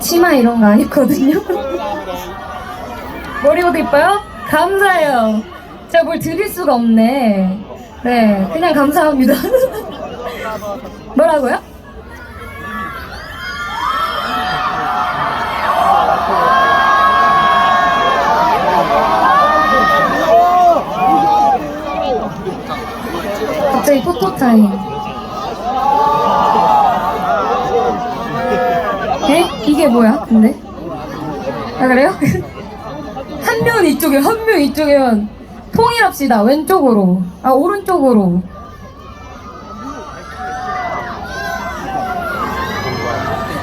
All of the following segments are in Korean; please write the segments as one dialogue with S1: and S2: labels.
S1: 치마 이런 거안 입거든요. 머리 옷 이뻐요? 감사해요. 제가 뭘 드릴 수가 없네. 네, 그냥 감사합니다. 뭐라고요? 갑자기 포토 타임. 에? 이게 뭐야, 근데? 아, 그래요? 한 명 이쪽에, 한 명 이쪽이면 통일합시다. 왼쪽으로. 아, 오른쪽으로.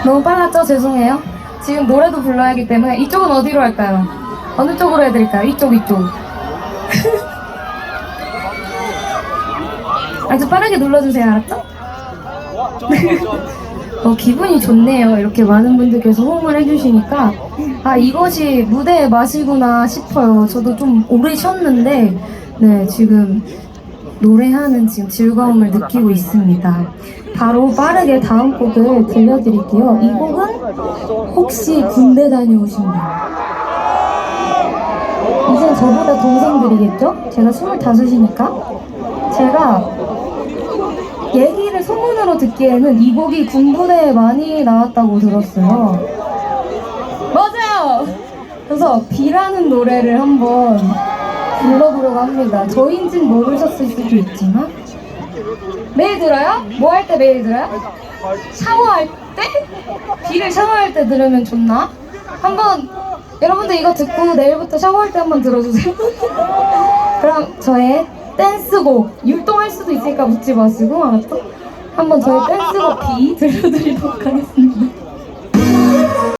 S1: 너무 빨랐죠? 죄송해요. 지금 노래도 불러야 하기 때문에 이쪽은 어디로 할까요? 어느 쪽으로 해드릴까요? 이쪽, 이쪽. 아주 빠르게 눌러주세요. 알았죠? 어, 기분이 좋네요. 이렇게 많은 분들께서 호응을 해주시니까. 아, 이것이 무대의 맛이구나 싶어요. 저도 좀 오래 쉬었는데, 네, 지금 노래하는 지금 즐거움을 느끼고 있습니다. 바로 빠르게 다음 곡을 들려드릴게요. 이 곡은 혹시 군대 다녀오신 분? 이젠 저보다 동생들이겠죠? 제가 25이니까. 제가 얘기를 소문으로 듣기에는 이 곡이 군부대에 많이 나왔다고 들었어요. 맞아요! 그래서 비라는 노래를 한번 불러보려고 합니다. 저인진 모르셨을 수도 있지만. 매일 들어요? 뭐 할 때 매일 들어요? 샤워할 때? 비를 샤워할 때 들으면 좋나? 한번 여러분들 이거 듣고 내일부터 샤워할 때 한번 들어주세요. 그럼 저의 댄스곡 율동할 수도 있으니까 묻지 마시고 알았죠? 한번 저의 댄스곡 비 들려드리도록 하겠습니다.